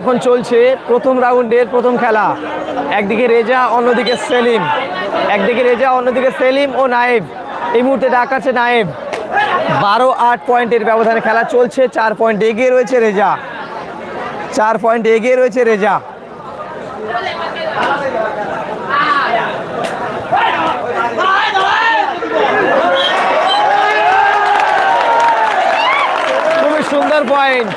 এখন চলছে প্রথম রাউন্ডের প্রথম খেলা। একদিকে রেজা, অন্যদিকে সেলিম। একদিকে রেজা, অন্যদিকে সেলিম ও নায়েব। এই মুহূর্তে ডাকাচ্ছে নায়েব। বারো, আট পয়েন্টের ব্যবধানে খেলা চলছে, চার পয়েন্ট এগিয়ে রয়েছে রেজা। চার পয়েন্ট এগিয়ে রয়েছে রেজা। খুবই সুন্দর পয়েন্ট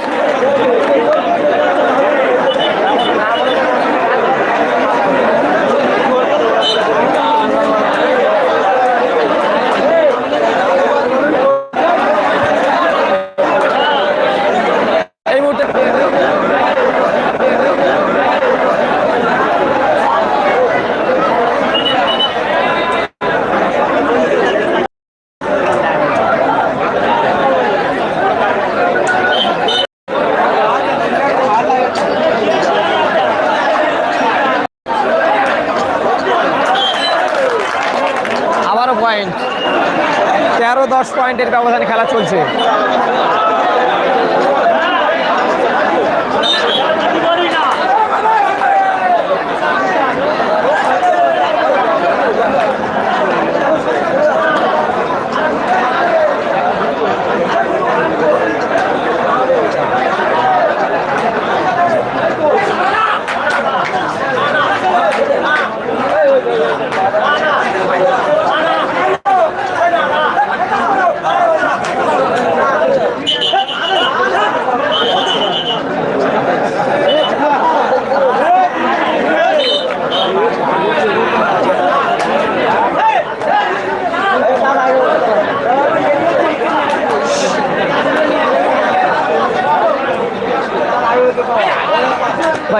এই মুহূর্তে আবারও পয়েন্ট তেরো দশ পয়েন্টের ব্যবধানে খেলা চলছে।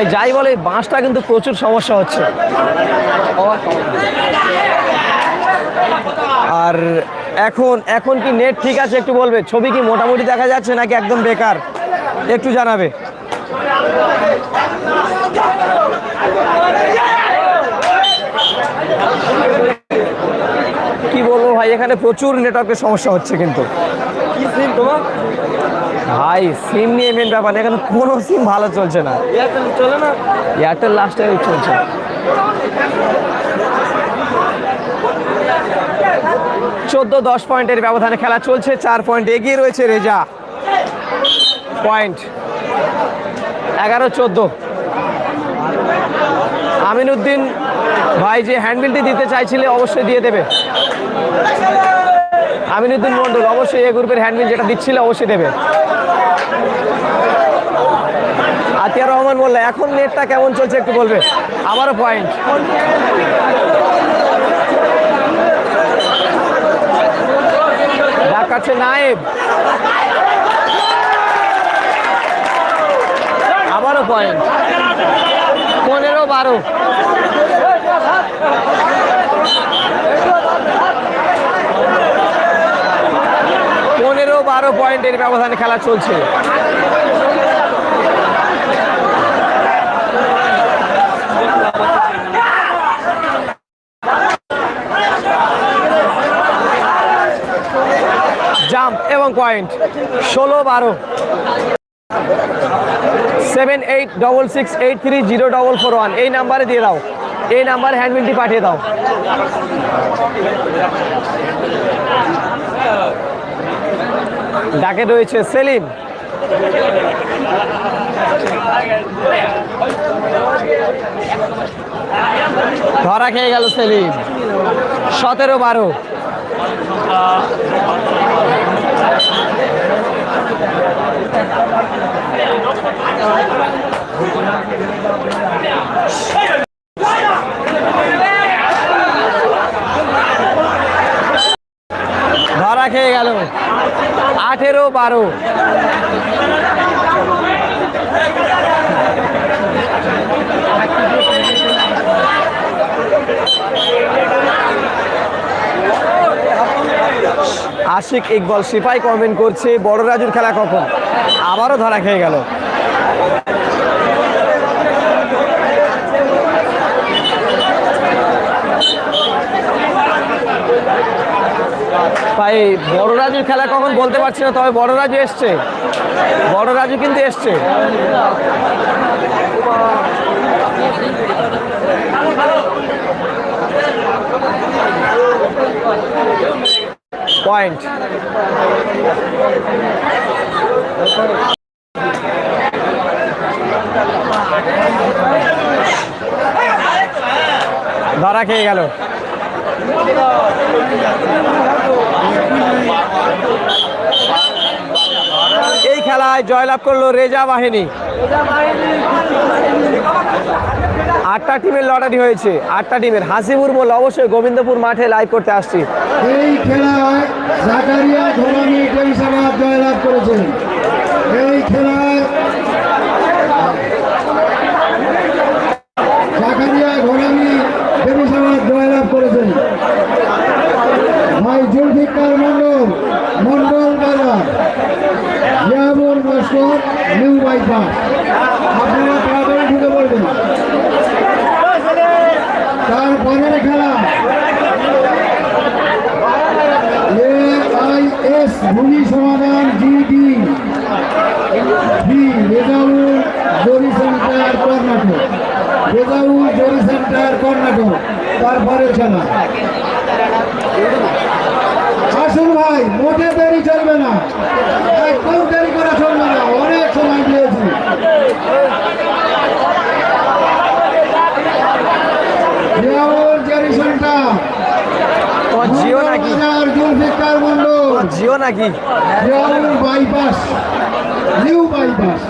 ভাই, যাই বলে বাঁশটা কিন্তু প্রচুর সমস্যা হচ্ছে। আর এখন এখন কি নেট ঠিক আছে, একটু বলবে? ছবি কি মোটামুটি দেখা যাচ্ছে নাকি একদম বেকার? একটু জানাবে। কি বলব ভাই, এখানে প্রচুর নেটওয়ার্কের সমস্যা হচ্ছে কিন্তু। কি তোমার? ভাই সিম নিয়ে মেন ব্যাপার এখানে কোনো সিম ভালো চলছে না। এয়ারটেল চলে না? এয়ারটেল লাস্ট টাইম চলছে। চোদ্দ দশ পয়েন্টের ব্যবধানে খেলা চলছে চার পয়েন্ট এগিয়ে রয়েছে রেজা। পয়েন্ট। এগারো চোদ্দ। আমিনুদ্দিন ভাই যে হ্যান্ডবিলটি দিতে চাইছিলে অবশ্যই দিয়ে দেবে। আমিনুদ্দিন মন্ডল অবশ্যই এ গ্রুপের হ্যান্ডবিল যেটা দিচ্ছিল অবশ্যই দেবে। আতিয়ার রহমান বললে, এখন নেটটা কেমন চলছে একটু বলবে? আবারও পয়েন্ট ডাকাচ্ছে নায়েব। আবারও পয়েন্ট পনেরো বারো পনেরো বারো পয়েন্টের ব্যবধানে খেলা চলছে। জাম্প এবং পয়েন্ট, ষোলো বারো। Seven eight double six eight three zero double four one. এই নাম্বারে দিয়ে দাও। এই নাম্বারে হ্যান্ডবিলটি পাঠিয়ে দাও। ডাকে রয়েছে সেলিম। ধরা খেয়ে গেল সেলিম। সতেরো বারো। খেয়ে গেল। আঠেরো, বারো। আশিক ইকবল সিপাই কমেন্ট করছে, বড় রাজুর খেলা কখন? আবারও ধরা খেয়ে গেল। ভাই বড় রাজুর খেলা কখন বলতে পারছি না, তবে বড় রাজু এসছে। বড় রাজু কিন্তু এসছে। পয়েন্ট ধরা খেয়ে গেল। এই খেলায় জয়লাভ করল রেজা বাহিনী। আটটা টিমের লটারি হয়েছে, আটটা টিমের। হাসিপুর বল, অবশ্যই গোবিন্দপুর মাঠে লাইভ করতে আসছি। এই খেলায় জয়লাভ করেছেন। এই খেলায় জাকারিয়া ঘোরামি টেলিসাবাদ জয়লাভ করেছেন ভাই জুলফিকার মন্ডল মন্ডল বাজার ইয়াবুর লস্কর নিউ বাইপাস। আপনারা তাড়াতাড়ি ঢুকে পড়বেন। তারপরের খেলা। এআইএস ভূমি সমাধান জিডি। রেজাউল জরি সেন্টার, কর্ণাটক। রেজাউল জরি সেন্টার, কর্ণাটক। তারপরে খেলা। আসুন ভাই মোটে দেরি চলবে না। একদম দেরি করা চলবে না অনেক সময় দিয়েছি। জিও নাকি? নাকি? Bypass. New bypass.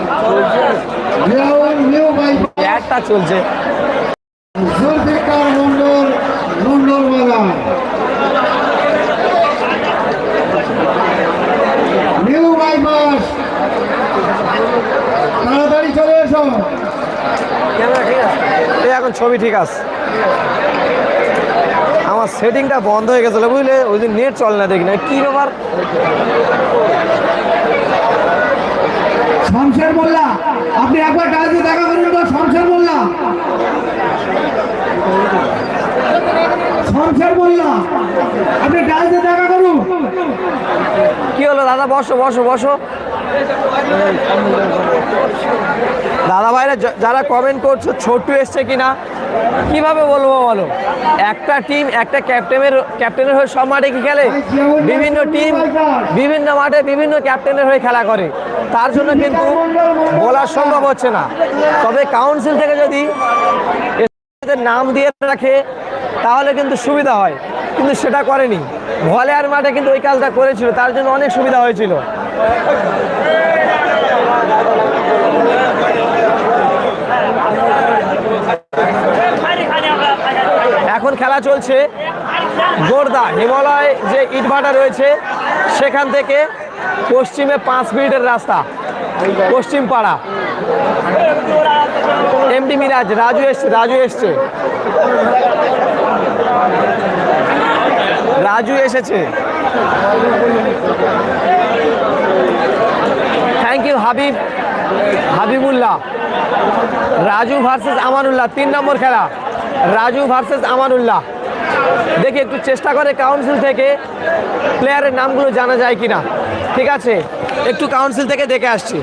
New bypass. একটা চলছে। জুলফিকার মন্ডল মন্ডল বাজার নিউ বাইপাস তাড়াতাড়ি চলে এসো ছবি ঠিক আছে। আমার সেটিংটা বন্ধ হয়ে গেছিল বুঝলে? ওই দিন নেট চলে না দেখি না। কি ব্যাপার? শমশের মোল্লা আপনি একবার ডাকে দেখা করুন তো শমশের মোল্লা। শমশের মোল্লা আপনি ডাকে দেখা করুন। কি হলো দাদা? বসো বসো বসো। দাদা ভাইরা যারা কমেন্ট করছ ছোট্টু এসছে কিনা? কীভাবে বলব বলো? একটা টিম একটা ক্যাপ্টেনের ক্যাপ্টেনের হয়ে সব মাঠে কি খেলে? বিভিন্ন টিম বিভিন্ন মাঠে বিভিন্ন ক্যাপ্টেনের হয়ে খেলা করে। তার জন্য কিন্তু বলা সম্ভব হচ্ছে না। তবে কাউন্সিল থেকে যদি নাম দিয়ে রাখে, তাহলে কিন্তু সুবিধা হয়। কিন্তু সেটা করেনি। ভলেয়ার মাঠে কিন্তু ওই কাজটা করেছিল। তার জন্য অনেক সুবিধা হয়েছিল এখন খেলা চলছে। গোর্দা, হিমালয় যে ইটভাটা রয়েছে, সেখান থেকে পশ্চিমে পাঁচ মিনিটের রাস্তা। পশ্চিম পাড়া। এমডি মিরাজ, রাজু এসছে রাজু এসছে। রাজু এসেছে। Thank you Habib. Habibullah. Raju versus Amanullah, তিন নম্বর খেলা। রাজু ভার্সেস আমানুল্লাহ। দেখি একটু চেষ্টা করে কাউন্সিল থেকে প্লেয়ারের নামগুলো জানা যায় কিনা। ঠিক আছে? একটু কাউন্সিল থেকে দেখে আসছি।